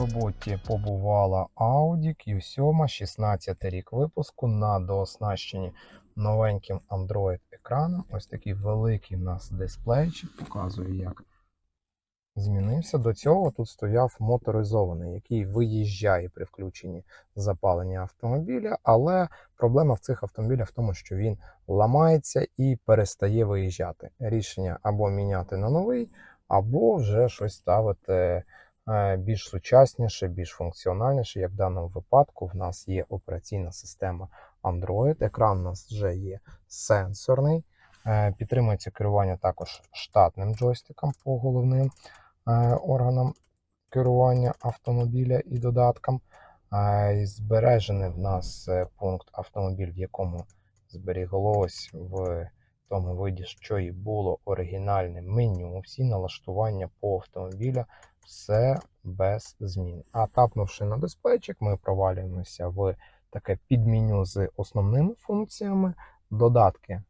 огляді побувала Audi Q7, 16 рік випуску на дооснащенні новеньким Android екраном. Ось такий великий у нас дисплейчик, показує, як змінився. До цього тут стояв моторизований, який виїжджає при включенні запалення автомобіля, але проблема в цих автомобілях в тому, що він ламається і перестає виїжджати. Рішення або міняти на новий, або вже щось ставити більш сучасніше, більш функціональніше. Як в даному випадку, в нас є операційна система Android. Екран у нас вже є сенсорний. Е, Підтримується керування також штатним джойстиком по головним е, органам керування автомобіля і додаткам. Е, Збережений в нас е, пункт автомобіль, в якому зберіглось в тому виді, що і було оригінальне меню. Всі налаштування по автомобіля, все без змін. А тапнувши на дисплейчик, ми провалюємося в таке підменю з основними функціями. Додатки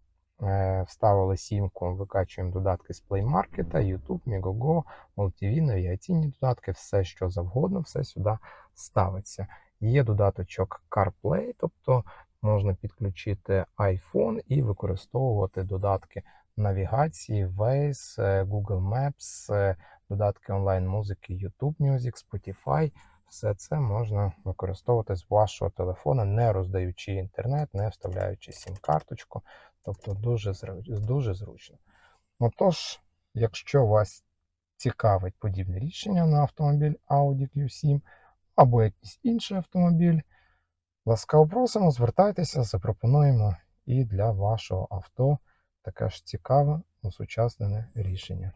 Е, Вставили сімку, викачуємо додатки з Play Market, YouTube, Megogo, MultiV, навігаційні додатки, все що завгодно, все сюди ставиться. Є додаточок CarPlay, тобто можна підключити iPhone і використовувати додатки навігації, Waze, е, Google Maps, е, додатки онлайн-музики, YouTube Music, Spotify. Все це можна використовувати з вашого телефона, не роздаючи інтернет, не вставляючи сім-карточку. Тобто дуже, дуже зручно. Отож, якщо вас цікавить подібне рішення на автомобіль Audi Q7 або якийсь інший автомобіль, ласкаво просимо, звертайтеся, запропонуємо і для вашого авто таке ж цікаве, осучаснене рішення.